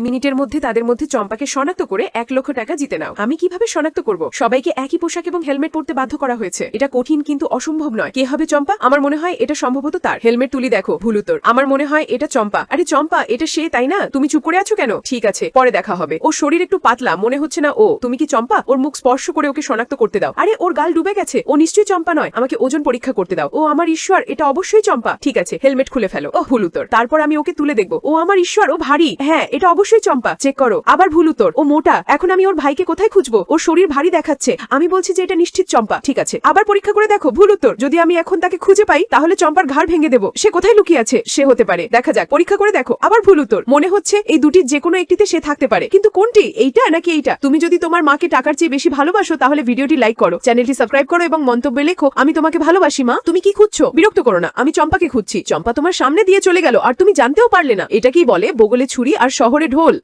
মিনিটের মধ্যে তাদের মধ্যে চম্পাকে শনাক্ত করে এক লক্ষ টাকা জিতে নাও। আমি কীভাবে শনাক্ত করব? সবাইকে একই পোশাক এবং হেলমেট পরতে বাধ্য করা হয়েছে। এটা কঠিন কিন্তু অসম্ভব নয়। কে হবে চম্পা? আমার মনে হয় এটা সম্ভবত তার। হেলমেট তুলি দেখো। ভুল উত্তর। আমার মনে হয় এটা চম্পা। আরে চম্পা, এটা সে, তাই না? তুমি চুপ করে আছো কেন? ঠিক আছে, পরে দেখা হবে। ও শরীর একটু পাতলা, মনে হচ্ছে না ও। তুমি কি চম্পা? ওর মুখ স্পর্শ করে ওকে শনাক্ত করতে দাও। আরে, ওর গাল ডুবে গেছে। ও নিশ্চয়ই চম্পা নয়। আমাকে ওজন পরীক্ষা করতে দাও। ও আমার ঈশ্বর, এটা অবশ্যই চম্পা। ঠিক আছে, হেলমেট খুলে ফেলো। ও ভুল উত্তর। তারপর আমি ওকে তুলে দেখব। ও আমার ঈশ্বর, ও ভারী। হ্যাঁ এটা চম্পা চেক করো। আবার ভুল উত্তর ও মোটা, এখন আমি ওর ভাইকে কোথায় খুঁজবো? ওর শরীর ভারী দেখাচ্ছে। আমি বলছি যে এটা নিশ্চিত চম্পা। ঠিক আছে। আবার পরীক্ষা করে দেখো, ভুল উত্তর যদি আমি এখন তাকে খুঁজে পাই, তাহলে চম্পার ঘাড় ভেঙে দেবো। সে কোথায় লুকিয়ে আছে? সে হতে পারে। দেখা যাক। পরীক্ষা করে দেখো। আবার ভুল উত্তর মনে হচ্ছে এই দুটির যে কোনো একটিতে সে থাকতে পারে। কিন্তু কোনটি? এইটা নাকি এইটা? তুমি যদি তোমার মাকে টাকার চেয়ে বেশি ভালোবাসো, তাহলে ভিডিওটি লাইক করো। চ্যানেলটি সাবস্ক্রাইব করো এবং মন্তব্যে লেখো, আমি তোমাকে ভালোবাসি, মা। তুমি কি খুঁজছো? বিরক্ত করো না। আমি চম্পাকে খুঁজছি। চম্পা তোমার সামনে দিয়ে চলে গেল। আর তুমি জানতেও পারলে না। এটা কি বলে? বগলে ছুরি আর শহরে مجهول